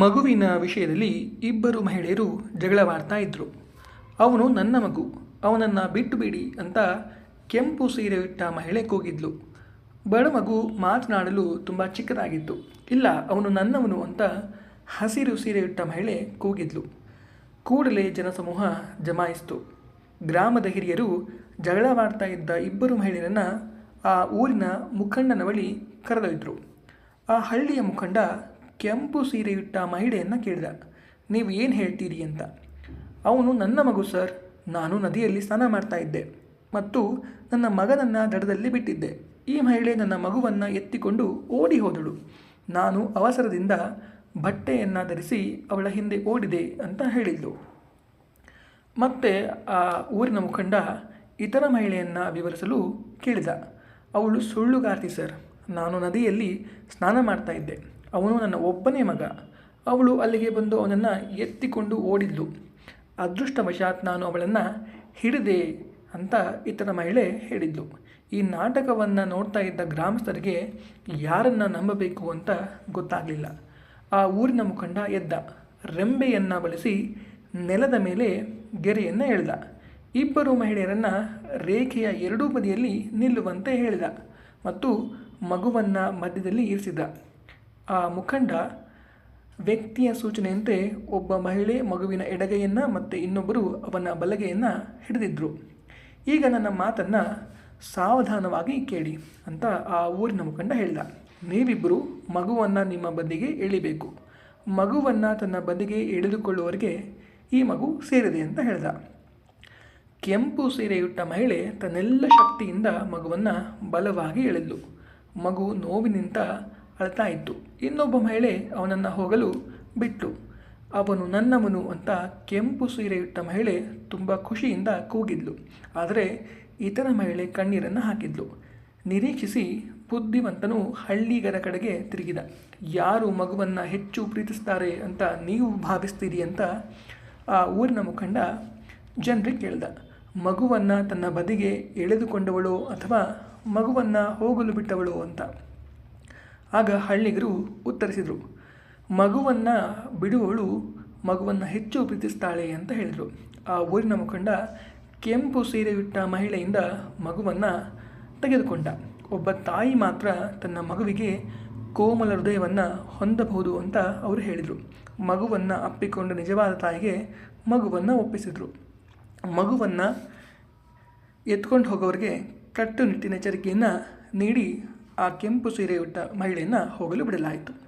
ಮಗುವಿನ ವಿಷಯದಲ್ಲಿ ಇಬ್ಬರು ಮಹಿಳೆಯರು ಜಗಳವಾಡ್ತಾ ಇದ್ದರು ಅವನು ನನ್ನ ಮಗು, ಅವನನ್ನು ಬಿಟ್ಟು ಬಿಡಿ ಅಂತ ಕೆಂಪು ಸೀರೆ ಇಟ್ಟ ಮಹಿಳೆ ಕೂಗಿದ್ಲು. ಬಡ ಮಗು ಮಾತನಾಡಲು ತುಂಬ ಚಿಕ್ಕದಾಗಿತ್ತು. ಇಲ್ಲ, ಅವನು ನನ್ನವನು ಅಂತ ಹಸಿರು ಸೀರೆ ಇಟ್ಟ ಮಹಿಳೆ ಕೂಗಿದ್ಲು. ಕೂಡಲೇ ಜನಸಮೂಹ ಜಮಾಯಿಸಿತು. ಗ್ರಾಮದ ಹಿರಿಯರು ಜಗಳವಾಡ್ತಾ ಇದ್ದ ಇಬ್ಬರು ಮಹಿಳೆಯರನ್ನು ಆ ಊರಿನ ಮುಖಂಡನ ಬಳಿ ಕರೆದೊಯ್ದರು. ಆ ಹಳ್ಳಿಯ ಮುಖಂಡ ಕೆಂಪು ಸೀರೆಯುಟ್ಟ ಮಹಿಳೆಯನ್ನು ಕೇಳಿದ. ನೀವು ಏನು ಹೇಳ್ತೀರಿ ಅಂತ? ಅವನು ನನ್ನ ಮಗು, ಸರ್. ನಾನು ನದಿಯಲ್ಲಿ ಸ್ನಾನ ಮಾಡ್ತಾ ಇದ್ದೆ ಮತ್ತು ನನ್ನ ಮಗನನ್ನು ದಡದಲ್ಲಿ ಬಿಟ್ಟಿದ್ದೆ. ಈ ಮಹಿಳೆ ನನ್ನ ಮಗುವನ್ನು ಎತ್ತಿಕೊಂಡು ಓಡಿ ಹೋದಳು. ನಾನು ಅವಸರದಿಂದ ಬಟ್ಟೆಯನ್ನು ಧರಿಸಿ ಅವಳ ಹಿಂದೆ ಓಡಿದೆ ಅಂತ ಹೇಳಿದ್ಲು. ಮತ್ತೆ ಆ ಊರಿನ ಮುಖಂಡ ಇತರ ಮಹಿಳೆಯನ್ನು ವಿವರಿಸಲು ಕೇಳಿದ. ಅವಳು ಸುಳ್ಳುಗಾರ್ತಿ, ಸರ್. ನಾನು ನದಿಯಲ್ಲಿ ಸ್ನಾನ ಮಾಡ್ತಾ ಇದ್ದೆ. ಅವನು ನನ್ನ ಒಬ್ಬನೇ ಮಗ. ಅವಳು ಅಲ್ಲಿಗೆ ಬಂದು ಅವನನ್ನು ಎತ್ತಿಕೊಂಡು ಓಡಿದ್ಲು. ಅದೃಷ್ಟವಶಾತ್ ನಾನು ಅವಳನ್ನು ಹಿಡಿದೆ ಅಂತ ಇತರ ಮಹಿಳೆ ಹೇಳಿದ್ಲು ಈ ನಾಟಕವನ್ನು ನೋಡ್ತಾ ಇದ್ದ ಗ್ರಾಮಸ್ಥರಿಗೆ ಯಾರನ್ನು ನಂಬಬೇಕು ಅಂತ ಗೊತ್ತಾಗಲಿಲ್ಲ. ಆ ಊರಿನ ಮುಖಂಡ ಎದ್ದ. ರೆಂಬೆಯನ್ನು ಬಳಸಿ ನೆಲದ ಮೇಲೆ ಗೆರೆಯನ್ನು ಎಳೆದ. ಇಬ್ಬರು ಮಹಿಳೆಯರನ್ನು ರೇಖೆಯ ಎರಡೂ ಬದಿಯಲ್ಲಿ ನಿಲ್ಲುವಂತೆ ಹೇಳಿದ ಮತ್ತು ಮಗುವನ್ನು ಮಧ್ಯದಲ್ಲಿ ಇರಿಸಿದ. ಆ ಮುಖಂಡ ವ್ಯಕ್ತಿಯ ಸೂಚನೆಯಂತೆ ಒಬ್ಬ ಮಹಿಳೆ ಮಗುವಿನ ಎಡಗೈಯನ್ನು ಮತ್ತು ಇನ್ನೊಬ್ಬರು ಅವನ ಬಲಗೈಯನ್ನು ಹಿಡಿದಿದ್ದರು ಈಗ ನನ್ನ ಮಾತನ್ನು ಸಾವಧಾನವಾಗಿ ಕೇಳಿ ಅಂತ ಆ ಊರಿನ ಮುಖಂಡ ಹೇಳಿದ. ನೀವಿಬ್ಬರು ಮಗುವನ್ನು ನಿಮ್ಮ ಬದಿಗೆ ಎಳಿಬೇಕು. ಮಗುವನ್ನು ತನ್ನ ಬದಿಗೆ ಎಳೆದುಕೊಳ್ಳುವವರಿಗೆ ಈ ಮಗು ಸೇರಿದೆ ಅಂತ ಹೇಳಿದ. ಕೆಂಪು ಸೀರೆಯುಟ್ಟ ಮಹಿಳೆ ತನ್ನೆಲ್ಲ ಶಕ್ತಿಯಿಂದ ಮಗುವನ್ನು ಬಲವಾಗಿ ಎಳೆದ್ಲು. ಮಗು ನೋವಿನಿಂದ ಅಳ್ತಾ ಇತ್ತು. ಇನ್ನೊಬ್ಬ ಮಹಿಳೆ ಅವನನ್ನು ಹೋಗಲು ಬಿಟ್ಟು ಅವನು ನನ್ನವನು ಅಂತ ಕೆಂಪು ಸೀರೆಯುಟ್ಟ ಮಹಿಳೆ ತುಂಬ ಖುಷಿಯಿಂದ ಕೂಗಿದ್ಲು. ಆದರೆ ಇತರ ಮಹಿಳೆ ಕಣ್ಣೀರನ್ನು ಹಾಕಿದ್ಲು. ನಿರೀಕ್ಷಿಸಿ ಬುದ್ಧಿವಂತನು ಹಳ್ಳಿಗರ ಕಡೆಗೆ ತಿರುಗಿದ. ಯಾರು ಮಗುವನ್ನು ಹೆಚ್ಚು ಪ್ರೀತಿಸ್ತಾರೆ ಅಂತ ನೀವು ಭಾವಿಸ್ತೀರಿ ಅಂತ ಆ ಊರಿನ ಮುಖಂಡ ಜನರಿಗೆ ಕೇಳ್ದ. ಮಗುವನ್ನು ತನ್ನ ಬದಿಗೆ ಎಳೆದುಕೊಂಡವಳು ಅಥವಾ ಮಗುವನ್ನು ಹೋಗಲು ಬಿಟ್ಟವಳು ಅಂತ. ಆಗ ಹಳ್ಳಿಗರು ಉತ್ತರಿಸಿದರು, ಮಗುವನ್ನು ಬಿಡುವಳು ಮಗುವನ್ನು ಹೆಚ್ಚು ಪ್ರೀತಿಸ್ತಾಳೆ ಅಂತ ಹೇಳಿದರು. ಆ ಊರಿನ ಮುಖಂಡ ಕೆಂಪು ಸೀರೆಯುಟ್ಟ ಮಹಿಳೆಯಿಂದ ಮಗುವನ್ನು ತೆಗೆದುಕೊಂಡ. ಒಬ್ಬ ತಾಯಿ ಮಾತ್ರ ತನ್ನ ಮಗುವಿಗೆ ಕೋಮಲ ಹೃದಯವನ್ನು ಹೊಂದಬಹುದು ಅಂತ ಅವರು ಹೇಳಿದರು. ಮಗುವನ್ನು ಅಪ್ಪಿಕೊಂಡ ನಿಜವಾದ ತಾಯಿಗೆ ಮಗುವನ್ನು ಒಪ್ಪಿಸಿದರು. ಮಗುವನ್ನು ಎತ್ಕೊಂಡು ಹೋಗೋರಿಗೆ ಕಟ್ಟುನಿಟ್ಟಿನ ಎಚ್ಚರಿಕೆಯನ್ನು ನೀಡಿ ಆ ಕೆಂಪು ಸೀರೆಯುಟ್ಟ ಮಹಿಳೆಯನ್ನು ಹೋಗಲು ಬಿಡಲಾಯಿತು.